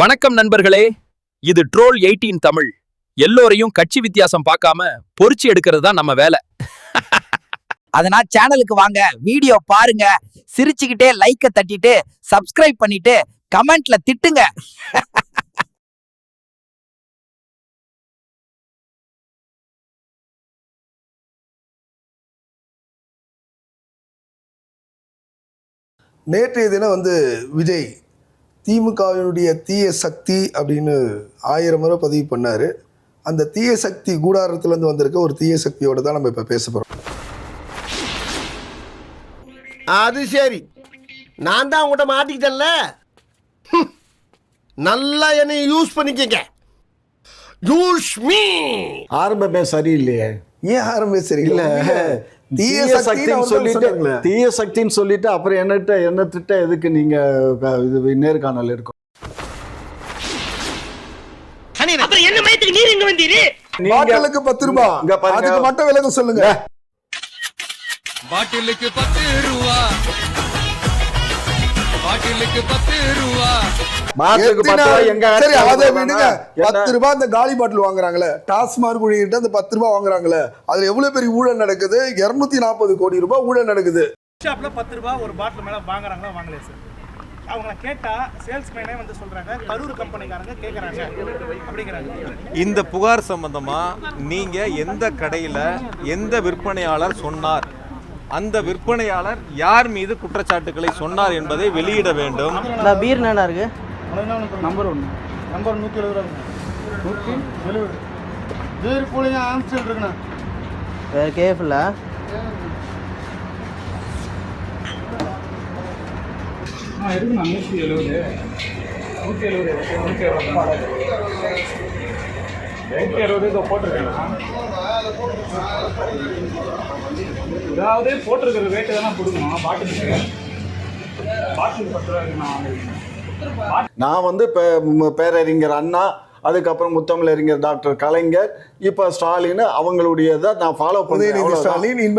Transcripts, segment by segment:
வணக்கம் நண்பர்களே. இது ட்ரோல் எயிட்டீன் தமிழ். எல்லோரையும் கட்சி வித்தியாசம் பார்க்காம பொறிச்சு எடுக்கிறது தான் நம்ம வேலை. அதனா சேனலுக்கு வாங்க வீடியோ பாருங்க சிரிச்சுக்கிட்டே லைக்க தட்டிட்டு சப்ஸ்கிரைப் பண்ணிட்டு கமெண்ட்ல திட்டுங்க. நேற்றைய தினம் வந்து விஜய் திமுகவினுடைய தீய சக்தி அப்படின்னு ஆயிரம் முறை பதிவு பண்ணாரு. அந்த தீய சக்தி கூடாரத்திலேருந்து வந்திருக்க ஒரு தீய சக்தியோட தான் நம்ம இப்போ பேச போகிறோம் அது சரி. நான் தான் உங்கள்கிட்ட மாட்டிக்கிட்டேன்ல. நல்லா என்னை யூஸ் பண்ணிக்கங்க. யூஸ் மீ ஆரம்பமே சரியில்லையே. ஏன் ஆரம்பி இல்ல. சரியில்லை தீய சக்தின்னு சொல்லிட்டு தீய சக்தின்னு சொல்லிட்டு அப்புறம் என்னட்ட என்ன திட்ட எதுக்கு நீங்க இது நேர்காணல் இருக்கும் பாட்டிலுக்கு பத்து பாருங்க. அதுக்கு மட்டும் விலகம் சொல்லுங்க. பாட்டிலுக்கு பத்து ரூபா. பாட்டிலுக்கு பத்து ரூபா. சரி அதை? விடுங்க? பத்து ரூபாய் அந்த காலி பாட்டில் வாங்குறாங்களே. டாஸ்மார்க் குடிக்கிட்ட அந்த பத்து ரூபாய் வாங்குறாங்களே. அதுல எவ்வளவு பெரிய ஊழல் நடக்குது? இருநூத்தி நாற்பது கோடி ரூபாய் ஊழல் நடக்குது. ஷாப்ல பத்து ரூபாய் ஒரு பாட்டில் மேல வாங்குறாங்களா வாங்கலையா சார் அவங்கள கேட்டா சேல்ஸ்மேனே வந்து சொல்றாங்க கரூர் கம்பெனிக்காரங்க கேக்குறாங்க அப்படிங்கிறாங்க. இந்த புகார் சம்பந்தமா நீங்க எந்த கடையில எந்த விற்பனையாளர் சொன்னார்? அந்த விற்பனையாளர் யார் மீது குற்றச்சாட்டுகளை சொன்னார் என்பதை வெளியிட வேண்டும். பீர் இருக்கு? நம்பர் ஒன்று நம்பர் நூற்றி எழுபது ரூபா நூற்றி எழுபது. பீர் கூலிங்க ஆம்ஸ்டல் இருக்குண்ணா வேற கேஃபில் இருக்குண்ணா நூற்றி எழுபது? நூற்றி எழுபது நூற்றி எழுபது நூற்றி எழுபது இதை போட்டிருக்கேன் அதாவது போட்டிருக்கிற ரேட்டு தானே கொடுக்கணும். பாட்டிலுக்கு. பாட்டில் பத்து ரூபா இருக்குண்ணா வாங்கிருக்கேன் நான் வந்து பேரறிஞர் அண்ணா அதுக்கப்புறம் முத்தமிழறிஞர் டாக்டர் கலைஞர் இப்ப ஸ்டாலின் அவங்களுடையதை நான் ஃபாலோ பண்ணுவேன்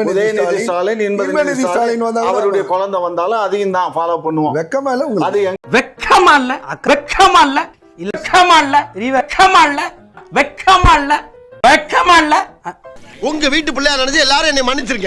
உதயநிதி ஸ்டாலின், இன்பநிதி ஸ்டாலின். அவருடைய அவரு- குழந்தை வந்தாலும் அதையும் தான் ஃபாலோ பண்ணுவோம். வெக்கமா இல்ல அது வெக்கமா இல்ல? வெக்கமா இல்ல? வெக்கமா இல்ல? வெக்கமா இல்ல? வெக்கமா இல்ல? வெக்கமா இல்ல? உங்க வீட்டு பிள்ளையா நினைச்சு எல்லாரும் என்னை மன்னிச்சிருங்க.